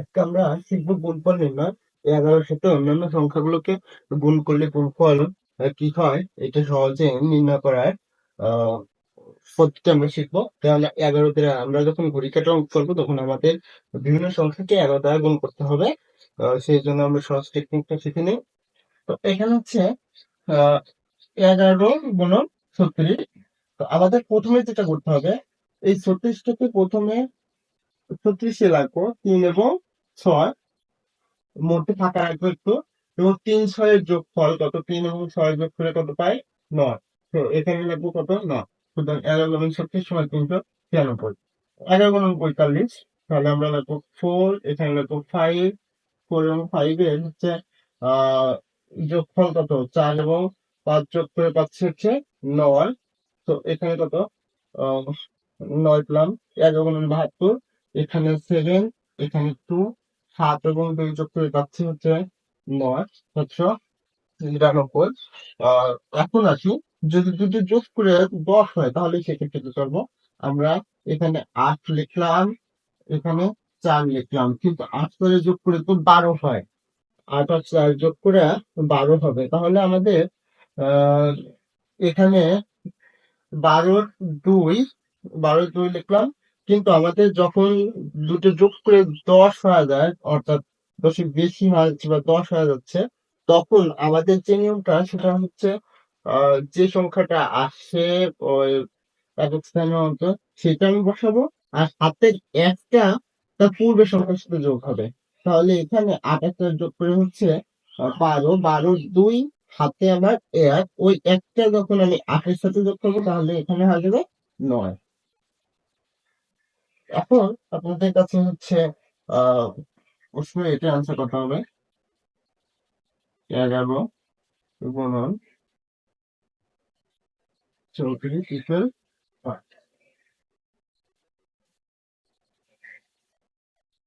আজকে আমরা শিখব গুণফল নির্ণয়। এগারোর সাথে অন্যান্য সংখ্যাগুলোকে গুণ করলে গুণফল কি হয়? এটা সহজে নির্ণয় করার পদ্ধতি আমরা শিখব। তাহলে এগারো দ্বারা আমরা যখন ঘড়ি কাটা অঙ্ক করব, তখন আমাদের বিভিন্ন সংখ্যাকে এগারো দ্বারা গুণ করতে হবে। সেই জন্য আমরা সহজ টেকনিকটা শিখে নিই। তো এখানে হচ্ছে এগারো গুণন ছত্রিশ। তো আমাদের প্রথমে যেটা করতে হবে, এই ছত্রিশটাকে প্রথমে ছত্রিশে লাগবো তিন এবং ছয় মধ্যে ফাঁকা রাখব একটু, এবং তিন ছয়ের যোগ ফল কত? তিন এবং ছয় যোগ করে কত পাই? নয়। তো এখানে লাগবো কত? নয়। সুতরাং এগারো এবং ছত্রিশ সময় তিনশো ছিয়ানব্বই। এগারো গুণ পঁয়তাল্লিশ, তাহলে আমরা লাগবো ফোর এখানে লাগবো ফাইভ ফোর এবং ফাইভ এর হচ্ছে যোগফল কত? চার এবং পাঁচ যোগ করে পাচ্ছি হচ্ছে নয়। তো এখানে কত? নয় প্লাম এগারো গুণ বাহাত্তর, এখানে সেভেন এখানে টু সাত এবং দুই যোগ করে পাচ্ছি হচ্ছে নয় সাতশো নিরানব্বই। এখন আসি, যদি দুটো যোগ করে দশ হয়, তাহলে সেক্ষেত্রে কি করব? আমরা এখানে আট লিখলাম, এখানে চার লিখলাম। কিন্তু আট করে যোগ করে তো বারো হয়। আট আর চার যোগ করে বারো হবে। তাহলে আমাদের এখানে বারোর দুই বারোর দুই লিখলাম। কিন্তু আমাদের যখন দুটো যোগ করে দশ হয়ে যায়, অর্থাৎ দশের বেশি হয়ে বা দশ হয়ে যাচ্ছে, তখন আমাদের যে নিয়মটা সেটা হচ্ছে যে সংখ্যাটা আসে ওই একক সেটা আমি বসাবো, আর হাতের একটা তার পূর্বের সংখ্যার সাথে যোগ হবে। তাহলে এখানে আট একটা যোগ করে হচ্ছে বারো বারো দুই, হাতে আমার এক, ওই একটা যখন আমি আটের সাথে যোগ করব, তাহলে এখানে হয়ে যাবে নয়। এখন আপনাদের কাছে হচ্ছে প্রশ্ন এটা আনসার করতে হবে। এগারো গুণন চৌত্রিশ